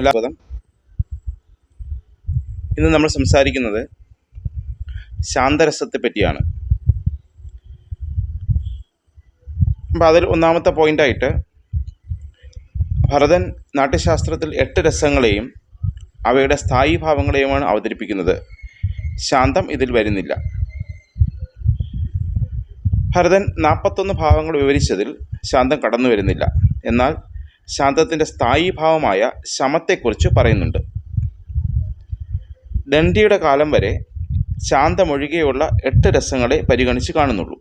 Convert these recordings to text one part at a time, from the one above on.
എല്ലാവരും ഇന്ന് നമ്മൾ സംസാരിക്കുന്നത് ശാന്തരസത്തെ പറ്റിയാണ്. അപ്പം അതിൽ ഒന്നാമത്തെ പോയിന്റായിട്ട് ഭരതൻ നാട്യശാസ്ത്രത്തിൽ എട്ട് രസങ്ങളെയും അവയുടെ സ്ഥായി ഭാവങ്ങളെയുമാണ് അവതരിപ്പിക്കുന്നത്. ശാന്തം ഇതിൽ വരുന്നില്ല. ഭരതൻ നാൽപ്പത്തൊന്ന് ഭാവങ്ങൾ വിവരിച്ചതിൽ ശാന്തം കടന്നു വരുന്നില്ല. എന്നാൽ ശാന്തത്തിന്റെ സ്ഥായി ഭാവമായ ശമത്തെക്കുറിച്ച് പറയുന്നുണ്ട്. ദണ്ഡിയുടെ കാലം വരെ ശാന്തമൊഴികെയുള്ള എട്ട് രസങ്ങളെ പരിഗണിച്ച് കാണുന്നുള്ളൂ.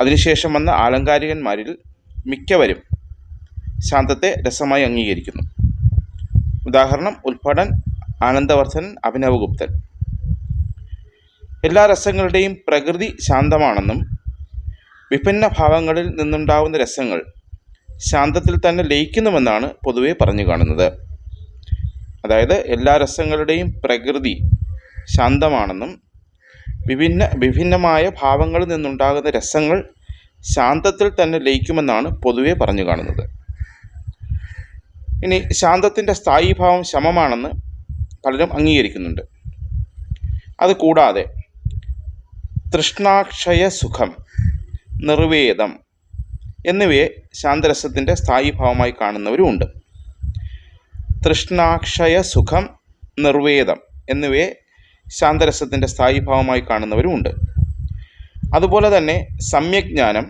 അതിനുശേഷം വന്ന ആലങ്കാരികന്മാരിൽ മിക്കവരും ശാന്തത്തെ രസമായി അംഗീകരിക്കുന്നു. ഉദാഹരണം ഉൽപ്പടൻ ആനന്ദവർദ്ധൻ അഭിനവഗുപ്തൻ. എല്ലാ രസങ്ങളുടെയും പ്രകൃതി ശാന്തമാണെന്നും വിഭിന്ന ഭാവങ്ങളിൽ നിന്നുണ്ടാവുന്ന രസങ്ങൾ ശാന്തത്തിൽ തന്നെ ലയിക്കുന്നുവെന്നാണ് പൊതുവെ പറഞ്ഞു കാണുന്നത്. അതായത് എല്ലാ രസങ്ങളുടെയും പ്രകൃതി ശാന്തമാണെന്നും വിഭിന്ന വിഭിന്നമായ ഭാവങ്ങളിൽ നിന്നുണ്ടാകുന്ന രസങ്ങൾ ശാന്തത്തിൽ തന്നെ ലയിക്കുമെന്നാണ് പൊതുവെ പറഞ്ഞു കാണുന്നത്. ഇനി ശാന്തത്തിന്റെ സ്ഥായി ഭാവം ശമമാണെന്ന് പലരും അംഗീകരിക്കുന്നുണ്ട്. അതുകൂടാതെ തൃഷ്ണാക്ഷയ സുഖം നിർവേദം എന്നിവയെ ശാന്തരസത്തിന്റെ സ്ഥായി ഭാവമായി കാണുന്നവരുമുണ്ട്. തൃഷ്ണാക്ഷയ സുഖം നിർവേദം എന്നിവയെ ശാന്തരസത്തിന്റെ സ്ഥായി ഭാവമായി കാണുന്നവരുമുണ്ട്. അതുപോലെ തന്നെ സമ്യജ്ഞാനം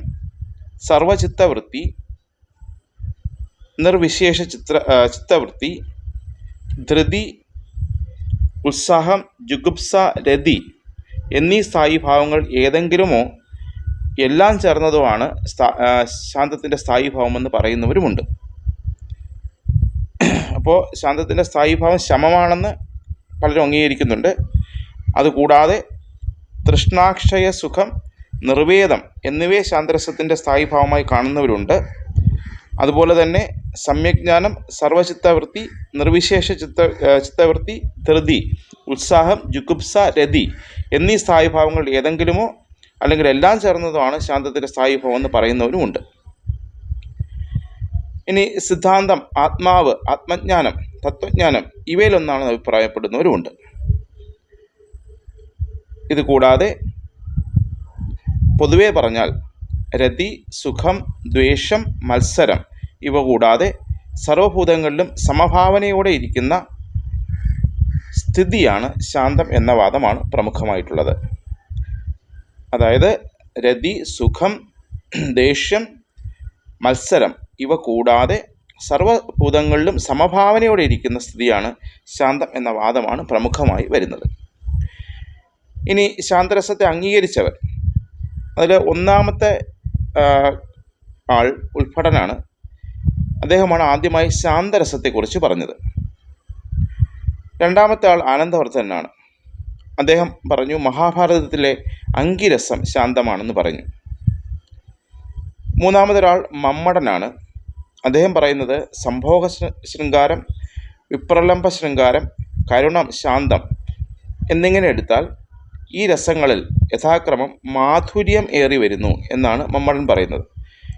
സർവചിത്തവൃത്തി നിർവിശേഷ ചിത്ര ചിത്തവൃത്തി ധൃതി ഉത്സാഹം ജുഗുപ്സ രതി എന്നീ സ്ഥായി ഭാവങ്ങൾ ഏതെങ്കിലുമോ എല്ലാം ചേർന്നതുമാണ് ശാന്തത്തിന്റെ സ്ഥായി ഭാവമെന്ന് പറയുന്നവരുമുണ്ട്. അപ്പോൾ ശാന്തത്തിന്റെ സ്ഥായി ഭാവം ശമമാണെന്ന് പലരും അംഗീകരിക്കുന്നുണ്ട്. അതുകൂടാതെ തൃഷ്ണാക്ഷയ സുഖം നിർവേദം എന്നിവയെ ശാന്തരസത്തിന്റെ സ്ഥായി ഭാവമായി കാണുന്നവരുണ്ട്. അതുപോലെ തന്നെ സമ്യജ്ഞാനം സർവചിത്തവൃത്തി നിർവിശേഷ ചിത്ത ചിത്തവൃത്തി ധൃതി ഉത്സാഹം ജുഗുപ്സ രതി എന്നീ സ്ഥായി ഭാവങ്ങൾ ഏതെങ്കിലുമോ അല്ലെങ്കിൽ എല്ലാം ചേർന്നതുമാണ് ശാന്തത്തിന്റെ സ്ഥായി ഭവം എന്ന് പറയുന്നവരുമുണ്ട്. ഇനി സിദ്ധാന്തം ആത്മാവ് ആത്മജ്ഞാനം തത്വജ്ഞാനം ഇവയിലൊന്നാണെന്ന് അഭിപ്രായപ്പെടുന്നവരുമുണ്ട്. ഇത് കൂടാതെ പൊതുവെ പറഞ്ഞാൽ രതി സുഖം ദ്വേഷം മത്സരം ഇവ കൂടാതെ സർവഭൂതങ്ങളിലും സമഭാവനയോടെ ഇരിക്കുന്ന സ്ഥിതിയാണ് ശാന്തം എന്ന വാദമാണ് പ്രമുഖമായിട്ടുള്ളത്. അതായത് രതി സുഖം ദേഷ്യം മത്സരം ഇവ കൂടാതെ സർവഭൂതങ്ങളിലും സമഭാവനയോടെ ഇരിക്കുന്ന സ്ഥിതിയാണ് ശാന്തം എന്ന വാദമാണ് പ്രമുഖമായി വരുന്നത്. ഇനി ശാന്തരസത്തെ അംഗീകരിച്ചവർ അതിൽ ഒന്നാമത്തെ ആൾ ഉൾപ്പെടനാണ് അദ്ദേഹമാണ് ആദ്യമായി ശാന്തരസത്തെക്കുറിച്ച് പറഞ്ഞത്. രണ്ടാമത്തെ ആൾ ആനന്ദവർദ്ധനാണ്. അദ്ദേഹം പറഞ്ഞു മഹാഭാരതത്തിലെ അങ്കിരസം ശാന്തമാണെന്ന് പറഞ്ഞു. മൂന്നാമതൊരാൾ മമ്മടനാണ്. അദ്ദേഹം പറയുന്നത് സംഭോഗ ശൃംഗാരം വിപ്രലംബ ശൃംഗാരം കരുണം ശാന്തം എന്നിങ്ങനെ എടുത്താൽ ഈ രസങ്ങളിൽ യഥാക്രമം മാധുര്യം ഏറി വരുന്നു എന്നാണ് മമ്മടൻ പറയുന്നത്.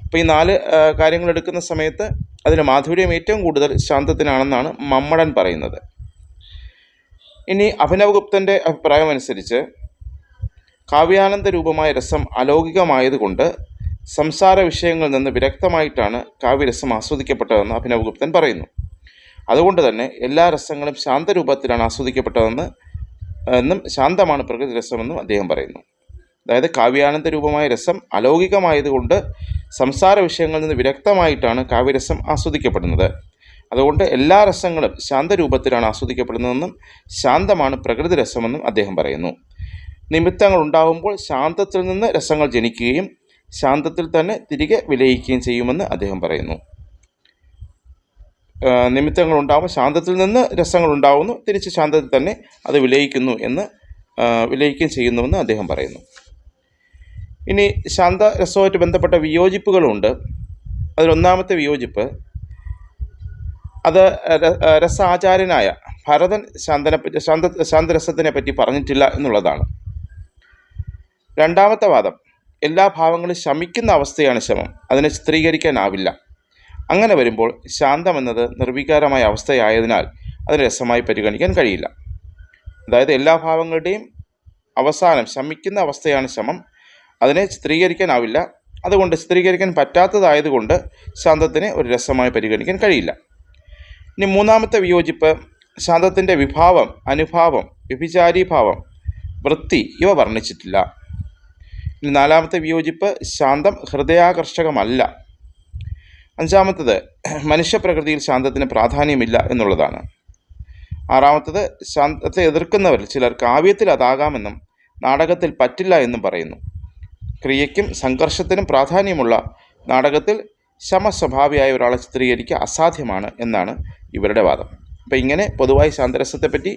അപ്പോൾ ഈ നാല് കാര്യങ്ങൾ എടുക്കുന്ന സമയത്ത് അതിൽ മാധുര്യം ഏറ്റവും കൂടുതൽ ശാന്തത്തിനാണെന്നാണ് മമ്മടൻ പറയുന്നത്. ഇനി അഭിനവഗുപ്തന്റെ അഭിപ്രായമനുസരിച്ച് കാവ്യാനന്ദ രൂപമായ രസം അലൗകികമായതുകൊണ്ട് സംസാര വിഷയങ്ങളിൽ നിന്ന് വിരക്തമായിട്ടാണ് കാവ്യരസം ആസ്വദിക്കപ്പെട്ടതെന്ന് അഭിനവഗുപ്തൻ പറയുന്നു. അതുകൊണ്ട് തന്നെ എല്ലാ രസങ്ങളും ശാന്തരൂപത്തിലാണ് ആസ്വദിക്കപ്പെട്ടതെന്ന് എന്നും ശാന്തമാണ് പ്രകൃതി രസമെന്നും അദ്ദേഹം പറയുന്നു. അതായത് കാവ്യാനന്ദ രൂപമായ രസം അലൗകികമായതുകൊണ്ട് സംസാര വിഷയങ്ങളിൽ നിന്ന് വിരക്തമായിട്ടാണ് കാവ്യരസം ആസ്വദിക്കപ്പെടുന്നത്. അതുകൊണ്ട് എല്ലാ രസങ്ങളും ശാന്തരൂപത്തിലാണ് ആസ്വദിക്കപ്പെടുന്നതെന്നും ശാന്തമാണ് പ്രകൃതി രസമെന്നും അദ്ദേഹം പറയുന്നു. നിമിത്തങ്ങൾ ഉണ്ടാകുമ്പോൾ ശാന്തത്തിൽ നിന്ന് രസങ്ങൾ ജനിക്കുകയും ശാന്തത്തിൽ തന്നെ തിരികെ വിലയിക്കുകയും ചെയ്യുമെന്ന് അദ്ദേഹം പറയുന്നു. നിമിത്തങ്ങൾ ഉണ്ടാകുമ്പോൾ ശാന്തത്തിൽ നിന്ന് രസങ്ങൾ ഉണ്ടാകുന്നു തിരിച്ച് ശാന്തത്തിൽ തന്നെ അത് വിലയിക്കുന്നു എന്ന് വിലയിക്കുകയും ചെയ്യുന്നുവെന്ന് അദ്ദേഹം പറയുന്നു. ഇനി ശാന്ത രസവുമായിട്ട് ബന്ധപ്പെട്ട വിയോജിപ്പുകളുണ്ട്. അതിലൊന്നാമത്തെ വിയോജിപ്പ് അത് രസാചാര്യനായ ഭരതൻ ശാന്തനെ പറ്റി ശാന്ത ശാന്തരസത്തിനെ പറ്റി പറഞ്ഞിട്ടില്ല എന്നുള്ളതാണ്. രണ്ടാമത്തെ വാദം എല്ലാ ഭാവങ്ങളും ശമിക്കുന്ന അവസ്ഥയാണ് ശമം അതിനെ ചിത്രീകരിക്കാനാവില്ല. അങ്ങനെ വരുമ്പോൾ ശാന്തം എന്നത് നിർവികാരമായ അവസ്ഥയായതിനാൽ അതിന് രസമായി പരിഗണിക്കാൻ കഴിയില്ല. അതായത് എല്ലാ ഭാവങ്ങളുടെയും അവസാനം ശമിക്കുന്ന അവസ്ഥയാണ് ശമം അതിനെ ചിത്രീകരിക്കാനാവില്ല. അതുകൊണ്ട് ചിത്രീകരിക്കാൻ പറ്റാത്തതായതുകൊണ്ട് ശാന്തത്തിനെ ഒരു രസമായി പരിഗണിക്കാൻ കഴിയില്ല. ഇനി മൂന്നാമത്തെ വിയോജിപ്പ് ശാന്തത്തിന്റെ വിഭാവം അനുഭാവം വ്യഭിചാരീഭാവം വൃത്തി ഇവ വർണിച്ചിട്ടില്ല. ഇനി നാലാമത്തെ വിയോജിപ്പ് ശാന്തം ഹൃദയാകർഷകമല്ല. അഞ്ചാമത്തത് മനുഷ്യപ്രകൃതിയിൽ ശാന്തത്തിന് പ്രാധാന്യമില്ല എന്നുള്ളതാണ്. ആറാമത്തത് ശാന്തത്തെ എതിർക്കുന്നവരിൽ ചിലർ കാവ്യത്തിൽ അതാകാമെന്നും നാടകത്തിൽ പറ്റില്ല എന്നും പറയുന്നു. ക്രിയയ്ക്കും സംഘർഷത്തിനും പ്രാധാന്യമുള്ള നാടകത്തിൽ ശമസ്വഭാവിയായ ഒരാളെ ചിത്രീകരിക്കുക അസാധ്യമാണ് എന്നാണ് ഇവരുടെ വാദം. അപ്പോൾ ഇങ്ങനെ പൊതുവായി ശാന്തരസത്തെപ്പറ്റി